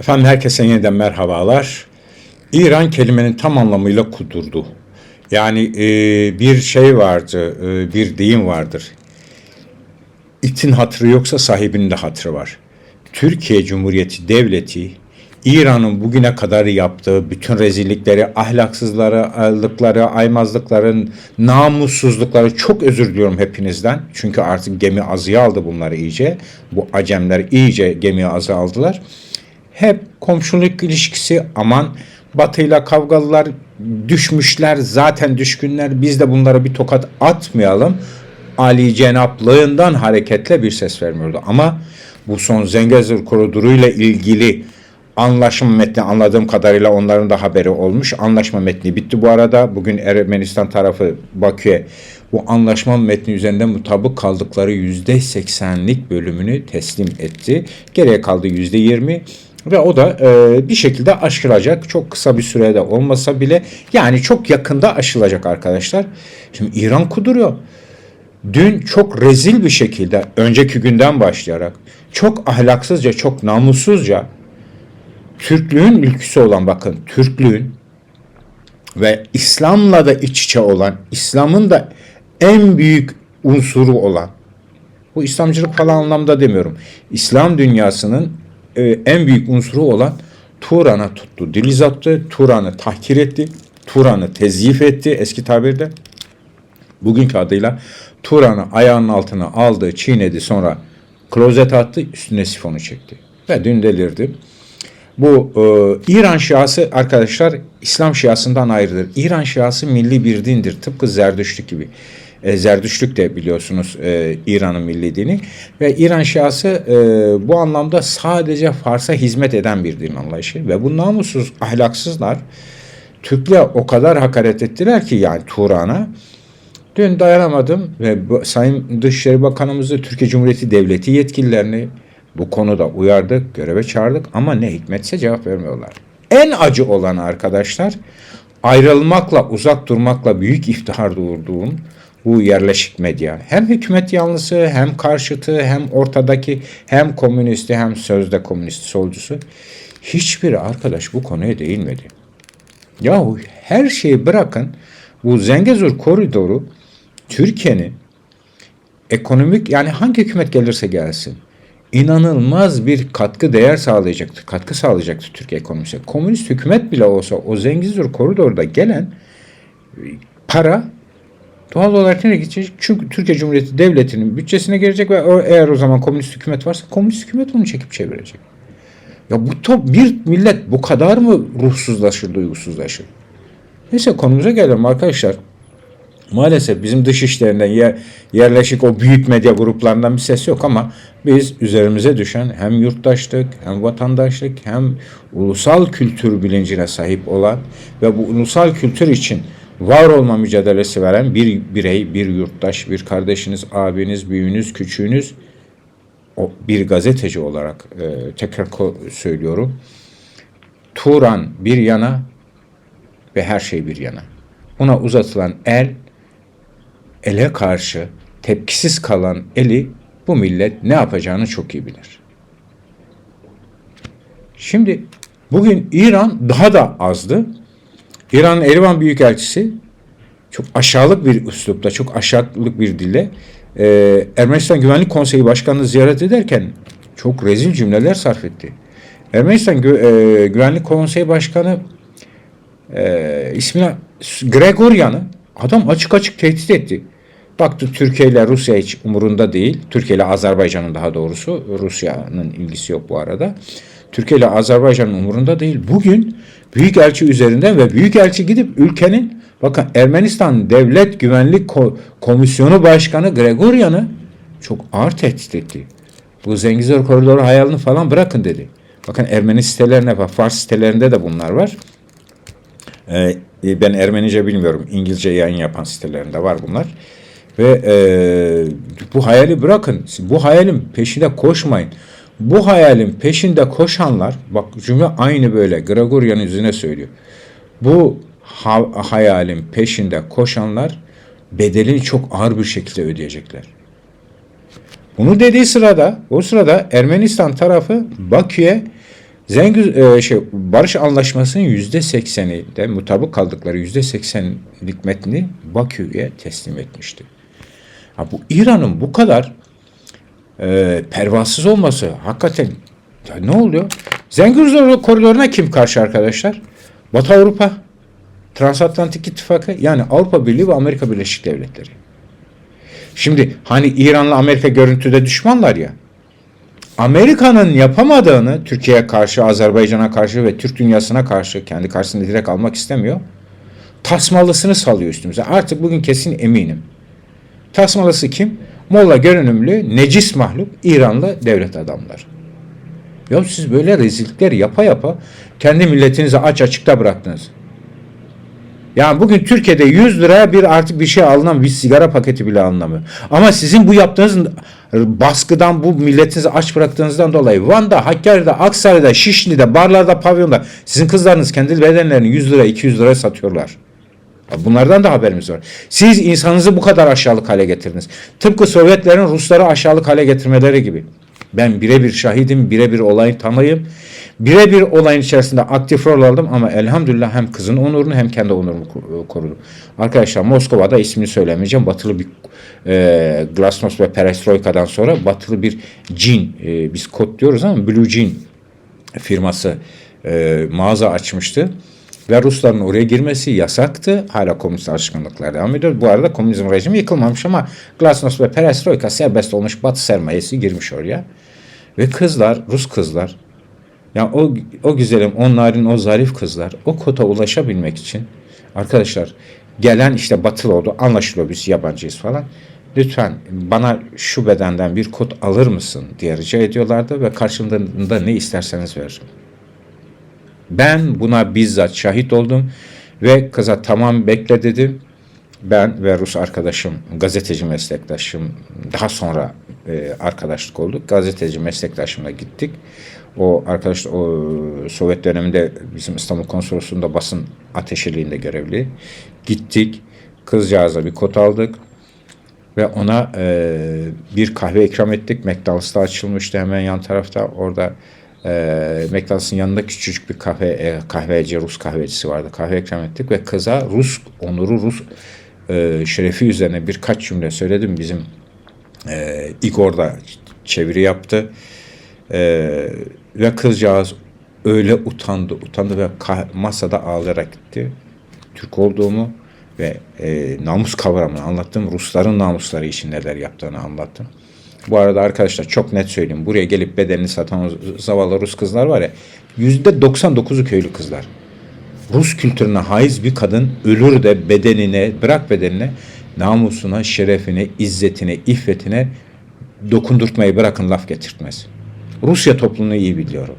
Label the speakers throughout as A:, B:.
A: Efendim herkese yeniden merhabalar. İran kelimenin tam anlamıyla kudurdu. Yani e, bir şey vardı, e, bir deyim vardır. İtin hatırı yoksa sahibinin de hatırı var. Türkiye Cumhuriyeti Devleti İran'ın bugüne kadar yaptığı bütün rezillikleri, ahlaksızlıkları, aymazlıkların, namussuzlukları çok özür diliyorum hepinizden. Çünkü artık gemi azıya aldı bunları iyice. Bu acemler iyice gemi azı aldılar. Hep komşuluk ilişkisi aman Batı'yla kavgalılar düşmüşler zaten düşkünler biz de bunlara bir tokat atmayalım. Ali Cenaplığından hareketle bir ses vermiyordu. Ama bu son Zengezur koridoruyla ilgili anlaşma metni anladığım kadarıyla onların da haberi olmuş. Anlaşma metni bitti bu arada. Bugün Ermenistan tarafı Bakü'ye bu anlaşma metni üzerinde mutabık kaldıkları yüzde seksenlik bölümünü teslim etti. Geriye kaldı yüzde yirmi. Ve o da e, bir şekilde aşılacak. Çok kısa bir sürede olmasa bile yani çok yakında aşılacak arkadaşlar. Şimdi İran kuduruyor. Dün çok rezil bir şekilde önceki günden başlayarak çok ahlaksızca, çok namussuzca Türklüğün ülküsü olan bakın Türklüğün ve İslam'la da iç içe olan, İslam'ın da en büyük unsuru olan bu İslamcılık falan anlamda demiyorum. İslam dünyasının e, en büyük unsuru olan Turan'a tuttu, dil uzattı, Turan'ı tahkir etti, Turan'ı tezyif etti eski tabirde. Bugünkü adıyla Turan'ı ayağının altına aldı, çiğnedi sonra klozet attı, üstüne sifonu çekti. Ve dün delirdi. Bu e, İran Şiası arkadaşlar İslam Şiasından ayrıdır. İran Şiası milli bir dindir. Tıpkı Zerdüştlük gibi. E, Zerdüştlük de biliyorsunuz e, İran'ın milli dini. Ve İran Şiası e, bu anlamda sadece Fars'a hizmet eden bir din anlayışı. Ve bu namussuz, ahlaksızlar Türklüğe o kadar hakaret ettiler ki yani Turan'a. Dün dayanamadım ve Sayın Dışişleri Bakanımızı, Türkiye Cumhuriyeti Devleti yetkililerini bu konuda uyardık, göreve çağırdık ama ne hikmetse cevap vermiyorlar. En acı olan arkadaşlar ayrılmakla, uzak durmakla büyük iftihar doğurduğum bu yerleşik medya. Hem hükümet yanlısı, hem karşıtı, hem ortadaki, hem komünisti, hem sözde komünist solcusu. Hiçbiri arkadaş bu konuya değinmedi. Yahu her şeyi bırakın bu Zengezur koridoru Türkiye'nin ekonomik yani hangi hükümet gelirse gelsin inanılmaz bir katkı değer sağlayacaktı. Katkı sağlayacaktı Türkiye ekonomisine. Komünist hükümet bile olsa o Zengezur koridorda gelen para doğal olarak nereye gidecek? Çünkü Türkiye Cumhuriyeti Devleti'nin bütçesine girecek ve eğer o zaman komünist hükümet varsa komünist hükümet onu çekip çevirecek. Ya bu top bir millet bu kadar mı ruhsuzlaşır, duygusuzlaşır? Neyse konumuza gelelim arkadaşlar. Maalesef bizim dış işlerinden yer, yerleşik o büyük medya gruplarından bir ses yok ama biz üzerimize düşen hem yurttaşlık hem vatandaşlık hem ulusal kültür bilincine sahip olan ve bu ulusal kültür için var olma mücadelesi veren bir birey, bir yurttaş, bir kardeşiniz, abiniz, büyüğünüz, küçüğünüz bir gazeteci olarak e, tekrar söylüyorum. Turan bir yana ve her şey bir yana. Ona uzatılan el ele karşı tepkisiz kalan eli bu millet ne yapacağını çok iyi bilir. Şimdi bugün İran daha da azdı. İran'ın Erivan Büyükelçisi çok aşağılık bir üslupta, çok aşağılık bir dille e, Ermenistan Güvenlik Konseyi Başkanı'nı ziyaret ederken çok rezil cümleler sarf etti. Ermenistan Gü e, Güvenlik Konseyi Başkanı e, ismine Gregoryan'ı adam açık açık tehdit etti. Baktı Türkiye ile Rusya hiç umurunda değil. Türkiye ile Azerbaycan'ın daha doğrusu. Rusya'nın ilgisi yok bu arada. Türkiye ile Azerbaycan'ın umurunda değil. Bugün Büyükelçi üzerinden ve Büyükelçi gidip ülkenin bakın Ermenistan Devlet Güvenlik Komisyonu Başkanı Gregoryan'ı çok ağır tehdit etti. Bu Zengizor koridoru hayalini falan bırakın dedi. Bakın Ermeni sitelerine ve Fars sitelerinde de bunlar var. Ee, ben Ermenice bilmiyorum. İngilizce yayın yapan sitelerinde var bunlar. Ve e, bu hayali bırakın. Bu hayalin peşinde koşmayın. Bu hayalin peşinde koşanlar, bak cümle aynı böyle Gregorian yüzüne söylüyor. Bu ha, hayalin peşinde koşanlar bedelini çok ağır bir şekilde ödeyecekler. Bunu dediği sırada, o sırada Ermenistan tarafı Bakü'ye Zengin e, şey barış anlaşmasının yüzde sekseni de mutabık kaldıkları yüzde seksenlik metni Bakü'ye teslim etmişti. Ha, bu İran'ın bu kadar e, pervasız olması hakikaten ya ne oluyor? Zengin koridoruna kim karşı arkadaşlar? Batı Avrupa, Transatlantik İttifakı yani Avrupa Birliği ve Amerika Birleşik Devletleri. Şimdi hani İran'la Amerika görüntüde düşmanlar ya. Amerika'nın yapamadığını Türkiye'ye karşı, Azerbaycan'a karşı ve Türk dünyasına karşı kendi karşısında direkt almak istemiyor. Tasmalısını salıyor üstümüze. Artık bugün kesin eminim. Tasmalısı kim? Molla görünümlü, necis mahluk İranlı devlet adamları. Ya siz böyle rezillikler yapa yapa kendi milletinizi aç açıkta bıraktınız. Yani bugün Türkiye'de 100 liraya bir artık bir şey alınan bir sigara paketi bile alınamıyor. Ama sizin bu yaptığınız baskıdan bu milletinizi aç bıraktığınızdan dolayı Van'da, Hakkari'de, Aksaray'da, Şişli'de, barlarda, pavyonda sizin kızlarınız kendi bedenlerini 100 lira 200 liraya satıyorlar. Bunlardan da haberimiz var. Siz insanınızı bu kadar aşağılık hale getirdiniz. Tıpkı Sovyetlerin Rusları aşağılık hale getirmeleri gibi. Ben birebir şahidim, birebir olayın tanıyım. Birebir olayın içerisinde aktif rol aldım ama elhamdülillah hem kızın onurunu hem kendi onurumu korudum. Arkadaşlar Moskova'da ismini söylemeyeceğim. Batılı bir e, Glasnost ve Perestroika'dan sonra batılı bir cin, e, biz kod diyoruz ama Blue Jean firması e, mağaza açmıştı. Ve Rusların oraya girmesi yasaktı. Hala komünist alışkanlıklar devam ediyor. Bu arada komünizm rejimi yıkılmamış ama Glasnost ve Perestroika serbest olmuş Batı sermayesi girmiş oraya. Ve kızlar, Rus kızlar yani o, o güzelim, onların o zarif kızlar o kota ulaşabilmek için arkadaşlar gelen işte batılı oldu anlaşılıyor biz yabancıyız falan. Lütfen bana şu bedenden bir kod alır mısın diye rica ediyorlardı ve karşılığında ne isterseniz veririm. Ben buna bizzat şahit oldum ve kıza tamam bekle dedim. Ben ve Rus arkadaşım, gazeteci meslektaşım daha sonra e, arkadaşlık olduk. Gazeteci meslektaşımla gittik. O arkadaş o Sovyet döneminde bizim İstanbul Konsolosluğu'nda basın ateşeliğinde görevli. Gittik. Kızcağıza bir kot aldık. Ve ona e, bir kahve ikram ettik. McDonald's'ta açılmıştı hemen yan tarafta. Orada e, McDonald's'ın yanında küçücük bir kahve e, kahveci, Rus kahvecisi vardı. Kahve ikram ettik ve kıza Rus onuru, Rus e, şerefi üzerine birkaç cümle söyledim. Bizim e, Igor da çeviri yaptı. E, ve kızcağız öyle utandı, utandı ve masada ağlayarak gitti. Türk olduğumu ve e, namus kavramını anlattım. Rusların namusları için neler yaptığını anlattım. Bu arada arkadaşlar çok net söyleyeyim. Buraya gelip bedenini satan zavallı Rus kızlar var ya. Yüzde 99'u köylü kızlar. Rus kültürüne haiz bir kadın ölür de bedenine, bırak bedenine, namusuna, şerefine, izzetine, iffetine dokundurtmayı bırakın laf getirtmez. Rusya toplumunu iyi biliyorum.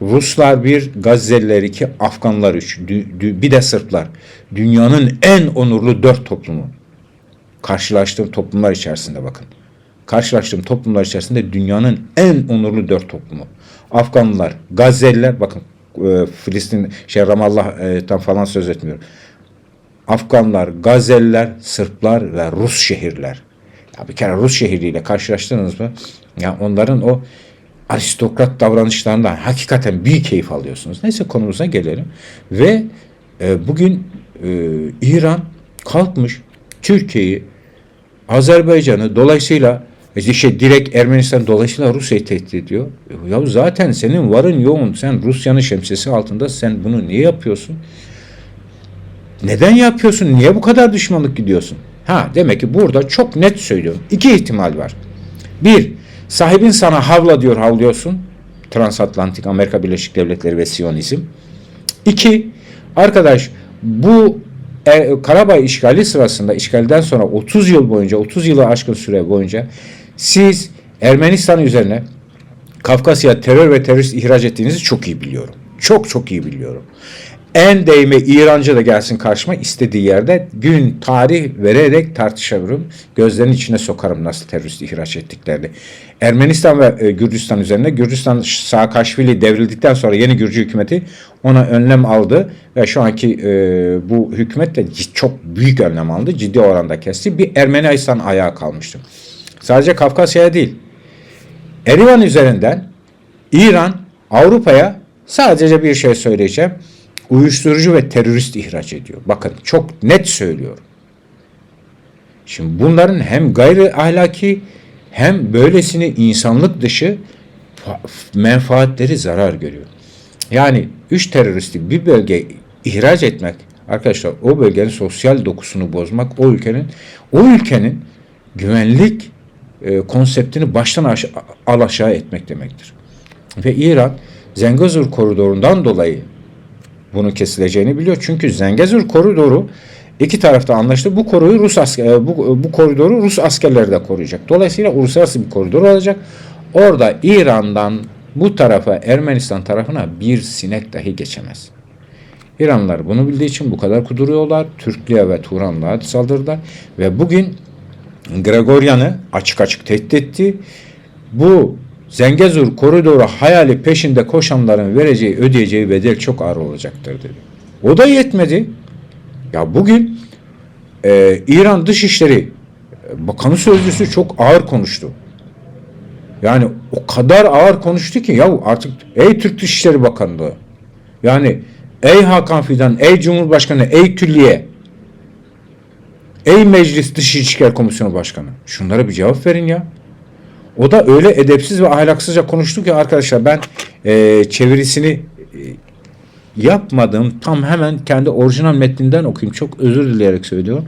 A: Ruslar bir, Gazze'liler iki, Afganlar üç, bir de Sırplar. Dünyanın en onurlu dört toplumu. Karşılaştığım toplumlar içerisinde bakın. Karşılaştığım toplumlar içerisinde dünyanın en onurlu dört toplumu. Afganlılar, Gazze'liler, bakın e, Filistin, şey Ramallah'tan falan söz etmiyorum. Afganlar, Gazze'liler, Sırplar ve Rus şehirler. Ya bir kere Rus şehriyle karşılaştınız mı? Ya onların o aristokrat davranışlarından hakikaten bir keyif alıyorsunuz. Neyse konumuza gelelim. Ve e, bugün e, İran kalkmış Türkiye'yi, Azerbaycan'ı dolayısıyla işte direkt Ermenistan dolayısıyla Rusya'yı tehdit ediyor. Ya zaten senin varın yoğun. Sen Rusya'nın şemsiyesi altında sen bunu niye yapıyorsun? Neden yapıyorsun? Niye bu kadar düşmanlık gidiyorsun? Ha demek ki burada çok net söylüyorum. İki ihtimal var. Bir, sahibin sana havla diyor havlıyorsun. Transatlantik Amerika Birleşik Devletleri ve Siyonizm. İki, arkadaş bu e, Karabağ işgali sırasında işgalden sonra 30 yıl boyunca 30 yılı aşkın süre boyunca siz Ermenistan üzerine Kafkasya terör ve terörist ihraç ettiğinizi çok iyi biliyorum. Çok çok iyi biliyorum en değme İrancı da gelsin karşıma istediği yerde gün tarih vererek tartışabilirim. Gözlerinin içine sokarım nasıl terörist ihraç ettiklerini. Ermenistan ve e, Gürcistan üzerine Gürcistan Saakashvili devrildikten sonra yeni Gürcü hükümeti ona önlem aldı ve şu anki e, bu hükümet de çok büyük önlem aldı. Ciddi oranda kesti. Bir Ermenistan ayağa kalmıştı. Sadece Kafkasya'ya değil. Erivan üzerinden İran Avrupa'ya sadece bir şey söyleyeceğim. Uyuşturucu ve terörist ihraç ediyor. Bakın çok net söylüyorum. Şimdi bunların hem gayri ahlaki hem böylesine insanlık dışı fa- menfaatleri zarar görüyor. Yani üç teröristi bir bölge ihraç etmek arkadaşlar o bölgenin sosyal dokusunu bozmak o ülkenin o ülkenin güvenlik e, konseptini baştan aş- al aşağı etmek demektir. Ve İran Zengezur koridorundan dolayı bunun kesileceğini biliyor. Çünkü Zengezur koridoru iki tarafta anlaştı. Bu koridoru Rus asker, bu, bu koridoru Rus askerleri de koruyacak. Dolayısıyla uluslararası bir koridor olacak. Orada İran'dan bu tarafa Ermenistan tarafına bir sinek dahi geçemez. İranlılar bunu bildiği için bu kadar kuduruyorlar. Türklüğe ve Turanlığa saldırdılar. Ve bugün Gregoryan'ı açık açık tehdit etti. Bu Zengezur koridoru hayali peşinde koşanların vereceği ödeyeceği bedel çok ağır olacaktır dedi. O da yetmedi. Ya bugün e, İran Dışişleri Bakanı Sözcüsü çok ağır konuştu. Yani o kadar ağır konuştu ki ya artık ey Türk Dışişleri Bakanlığı yani ey Hakan Fidan, ey Cumhurbaşkanı, ey Külliye, ey Meclis Dış İlişkiler Komisyonu Başkanı şunlara bir cevap verin ya. O da öyle edepsiz ve ahlaksızca konuştu ki arkadaşlar ben e, çevirisini e, yapmadım. Tam hemen kendi orijinal metninden okuyayım. Çok özür dileyerek söylüyorum.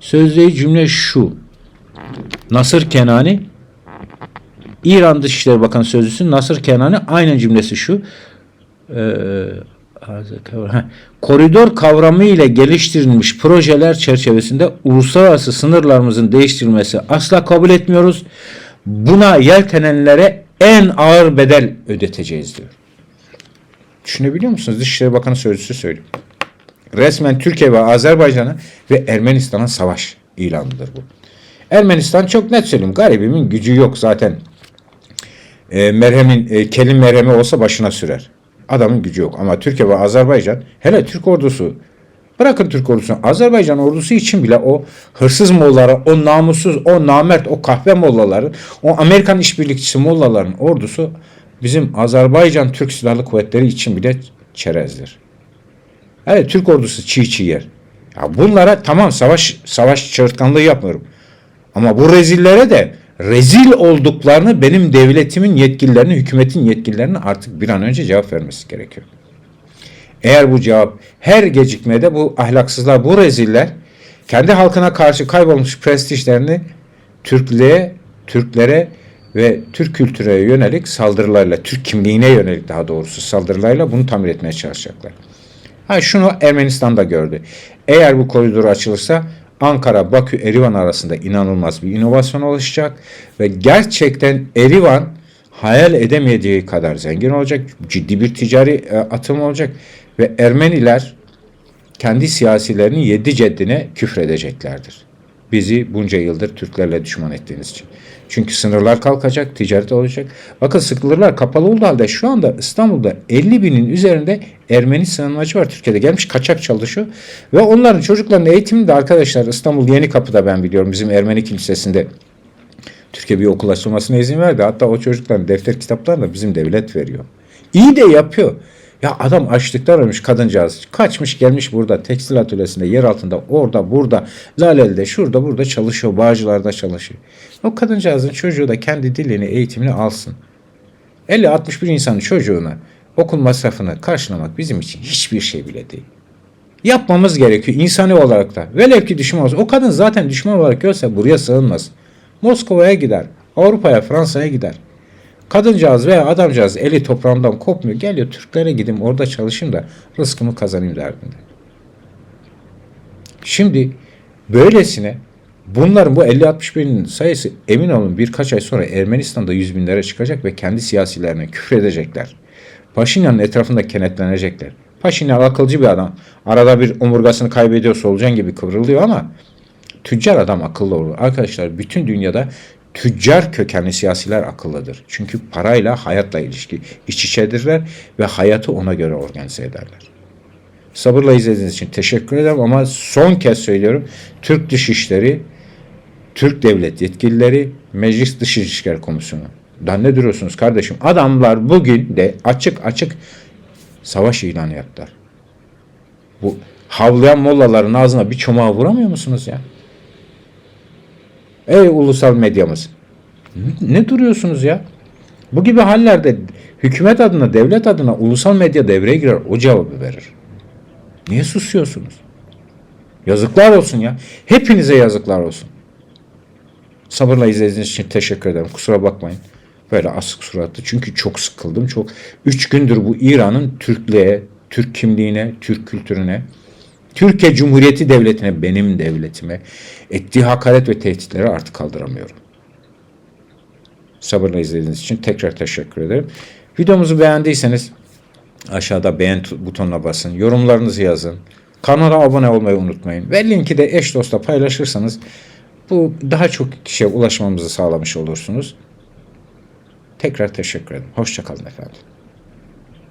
A: Sözlüğü cümle şu. Nasır Kenani İran Dışişleri Bakanı Sözcüsü Nasır Kenani aynen cümlesi şu. Ee. Koridor kavramı ile geliştirilmiş projeler çerçevesinde uluslararası sınırlarımızın değiştirilmesi asla kabul etmiyoruz. Buna yeltenenlere en ağır bedel ödeteceğiz diyor. Düşünebiliyor musunuz? Dışişleri Bakanı Sözcüsü söylüyor. Resmen Türkiye ve Azerbaycan'a ve Ermenistan'a savaş ilanıdır bu. Ermenistan çok net söyleyeyim. Garibimin gücü yok zaten. E, merhemin, e, kelin merhemi olsa başına sürer. Adamın gücü yok. Ama Türkiye ve Azerbaycan, hele Türk ordusu, bırakın Türk ordusunu, Azerbaycan ordusu için bile o hırsız mollaları, o namussuz, o namert, o kahve mollaları, o Amerikan işbirlikçisi mollaların ordusu bizim Azerbaycan Türk Silahlı Kuvvetleri için bile çerezdir. Evet Türk ordusu çiğ çiğ yer. Ya bunlara tamam savaş savaş çığırtkanlığı yapmıyorum. Ama bu rezillere de rezil olduklarını benim devletimin yetkililerine, hükümetin yetkililerine artık bir an önce cevap vermesi gerekiyor. Eğer bu cevap her gecikmede bu ahlaksızlar, bu reziller kendi halkına karşı kaybolmuş prestijlerini Türklüğe, Türklere ve Türk kültüre yönelik saldırılarla, Türk kimliğine yönelik daha doğrusu saldırılarla bunu tamir etmeye çalışacaklar. Ha şunu Ermenistan'da gördü. Eğer bu koridor açılırsa Ankara, Bakü, Erivan arasında inanılmaz bir inovasyon oluşacak ve gerçekten Erivan hayal edemediği kadar zengin olacak. Ciddi bir ticari e, atım olacak ve Ermeniler kendi siyasilerinin yedi ceddine küfredeceklerdir. Bizi bunca yıldır Türklerle düşman ettiğiniz için. Çünkü sınırlar kalkacak, ticaret olacak. Bakın sınırlar kapalı olduğu halde şu anda İstanbul'da 50 binin üzerinde Ermeni sığınmacı var Türkiye'de. Gelmiş kaçak çalışıyor. Ve onların çocuklarının eğitimini de arkadaşlar İstanbul Yeni Kapı'da ben biliyorum bizim Ermeni kilisesinde Türkiye bir okul açılmasına izin verdi. Hatta o çocukların defter kitaplarını da bizim devlet veriyor. İyi de yapıyor. Ya adam açlıktan ölmüş kadıncağız. Kaçmış gelmiş burada tekstil atölyesinde yer altında orada burada Laleli'de şurada burada çalışıyor. Bağcılar'da çalışıyor. O kadıncağızın çocuğu da kendi dilini eğitimini alsın. 50-61 insanın çocuğuna okul masrafını karşılamak bizim için hiçbir şey bile değil. Yapmamız gerekiyor insani olarak da. Velev ki düşman olsa. O kadın zaten düşman olarak görse buraya sığınmaz. Moskova'ya gider. Avrupa'ya, Fransa'ya gider. Kadıncağız veya adamcağız eli toprağından kopmuyor. Geliyor Türklere gideyim orada çalışayım da rızkımı kazanayım derdinde. Şimdi böylesine bunların bu 50-60 binin sayısı emin olun birkaç ay sonra Ermenistan'da 100 binlere çıkacak ve kendi siyasilerine küfredecekler. Paşinyan'ın etrafında kenetlenecekler. Paşinyan akılcı bir adam. Arada bir omurgasını kaybediyor solucan gibi kıvrılıyor ama tüccar adam akıllı olur. Arkadaşlar bütün dünyada tüccar kökenli siyasiler akıllıdır. Çünkü parayla hayatla ilişki iç içedirler ve hayatı ona göre organize ederler. Sabırla izlediğiniz için teşekkür ederim ama son kez söylüyorum. Türk Dışişleri, Türk Devlet yetkilileri, Meclis Dış İlişkiler Komisyonu Dan ne duruyorsunuz kardeşim? Adamlar bugün de açık açık savaş ilanı yaptılar. Bu havlayan mollaların ağzına bir çomağı vuramıyor musunuz ya? Ey ulusal medyamız. Ne, duruyorsunuz ya? Bu gibi hallerde hükümet adına, devlet adına ulusal medya devreye girer. O cevabı verir. Niye susuyorsunuz? Yazıklar olsun ya. Hepinize yazıklar olsun. Sabırla izlediğiniz için teşekkür ederim. Kusura bakmayın. Böyle asık suratlı. Çünkü çok sıkıldım. Çok üç gündür bu İran'ın Türklüğe, Türk kimliğine, Türk kültürüne, Türkiye Cumhuriyeti Devleti'ne, benim devletime ettiği hakaret ve tehditleri artık kaldıramıyorum. Sabırla izlediğiniz için tekrar teşekkür ederim. Videomuzu beğendiyseniz aşağıda beğen butonuna basın. Yorumlarınızı yazın. Kanala abone olmayı unutmayın. Ve linki de eş dostla paylaşırsanız bu daha çok kişiye ulaşmamızı sağlamış olursunuz. Tekrar teşekkür ederim. Hoşçakalın efendim.